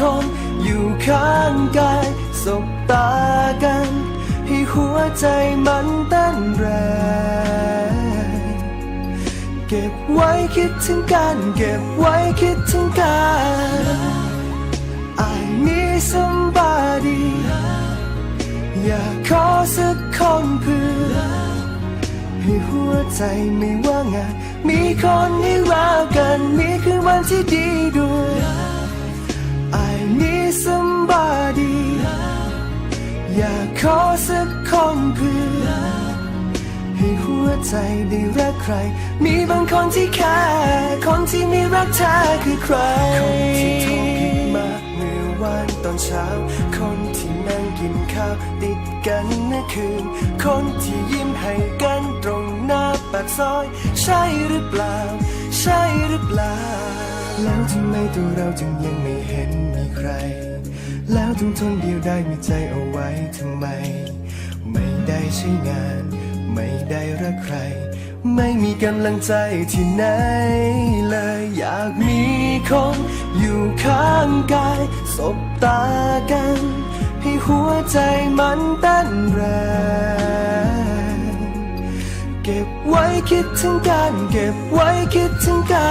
คนอยู่ข้างกายสบตากัน ให้หัวใจมันเต้นแรงเก็บไว้คิดถึงกัน เก็บไว้คิดถึงกัน I need somebody อยากขอสักคนเพื่อให้หัวใจไม่ว่างงานมีคนให้รักกัน มีคืนวันที่ดีด้วย somebody อยากขอสักคนเพื่อให้หัวใจได้รักใคร มีบางคนที่แค่คนที่ไม่รักเธอคือใคร คนที่โทรผิดมาเมื่อวานตอนเช้า คนที่นั่งกินข้าวติดกันเมื่อคืน คนที่ยิ้มให้กันตรงหน้าปากซอย ใช่หรือเปล่า ใช่หรือเปล่า แล้วทำไมตัวเราจึงยังไม่เห็นมีใคร แล้วต้องทนเดียวได้มีใจเอาไว้ทำไม ไม่ได้ใช้งาน ไม่ได้รักใคร ไม่มีกำลังใจที่ไหนเลย อยากมีคนอยู่ข้างกายสบตากัน ให้หัวใจมันเต้นแรงเก็บไว้คิดถึงกัน เก็บไว้คิดถึงกั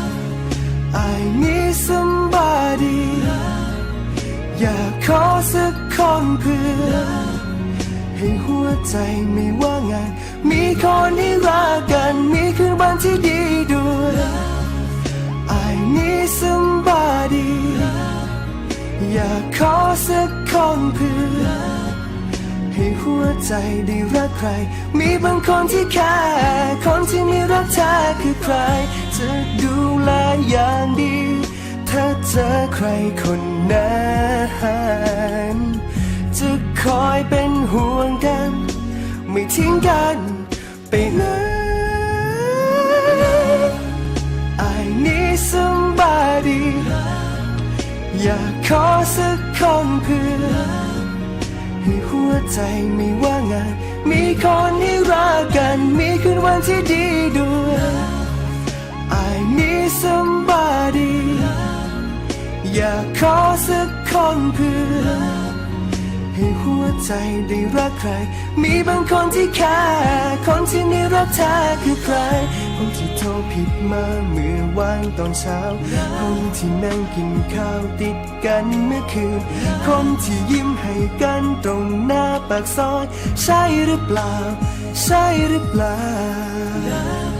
น I need somebody อยากขอสักคนเพื่อ ให้หัวใจไม่ว่างงาน มีคนให้รักกัน มีคืนวันที่ดีด้วย I need somebody อยากขอสักคนเพื่อ ให้หัวใจได้รักใคร มีบางคนที่แค่คนที่ไม่รักเธอคือใคร จะดูแลอย่างดี ถ้าเจอใครคนนั้นจะคอยเป็นห่วงกัน ไม่ทิ้งกันไปไหน I need somebody อยากขอสักคนเพื่อให้หัวใจไม่ว่างงาน มีคนให้รักกัน มีคืนวันที่ดีด้วย somebody อยากขอสักคนเพื่อ ให้หัวใจได้รักใคร มีบางคนที่แค่คนที่ไม่รักเธอคือใคร คนที่โทรผิดมาเมื่อวานตอนเช้า คนที่นั่งกินข้าวติดกันเมื่อคืน คนที่ยิ้มให้กันตรงหน้าปากซอย ใช่หรือเปล่า ใช่หรือเปล่า